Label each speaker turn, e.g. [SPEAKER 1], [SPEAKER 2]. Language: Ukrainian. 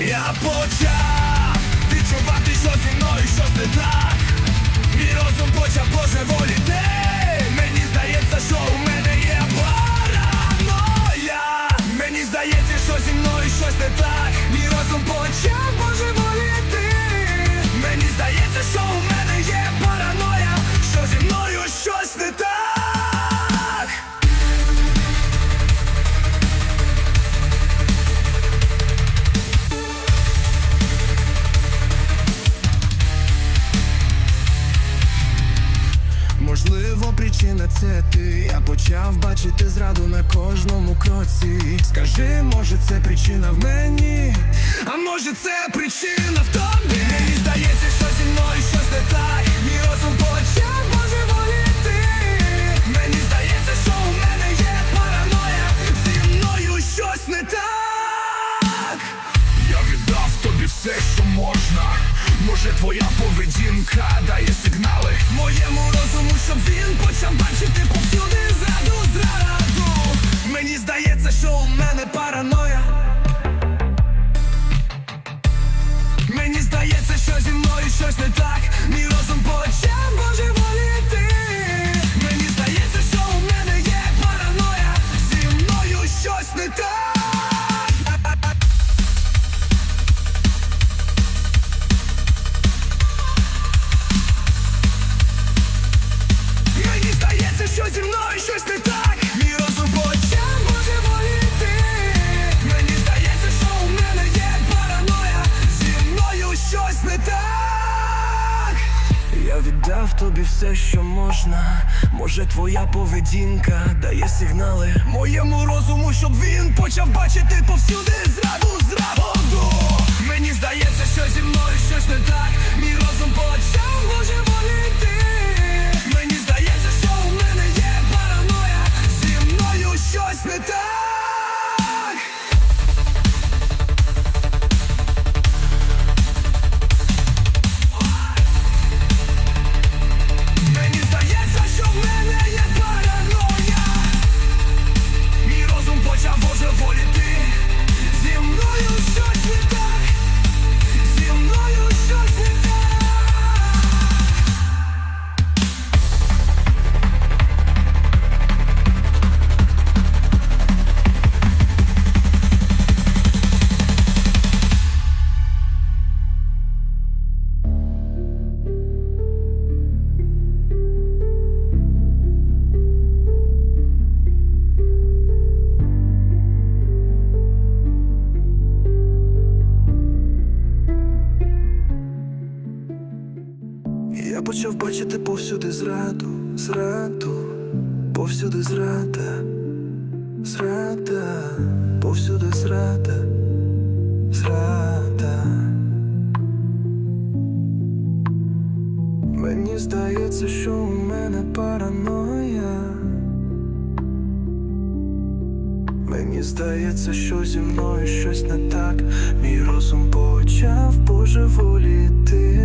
[SPEAKER 1] Я почав відчувати, що зі мною щось не так. Мій розум почав божеволіти. Почав бачити зраду на кожному кроці. Скажи, може, це причина в мені, а може, це причина в тобі. Може, твоя поведінка дає сигнали моєму розуму, щоб він почав бачити повсюди зраду, зраду. Я віддав тобі все, що можна. Може, твоя поведінка дає сигнали моєму розуму, щоб він почав бачити повсюди зраду, зраду. Мені здається, що зі мною щось не так. Я почав бачити повсюди зраду, зраду, повсюди зрада, зрада, повсюди зрада, зрада. Мені здається, що у мене параноя. Мені здається, що зі мною щось не так. Мій розум почав божеволіти.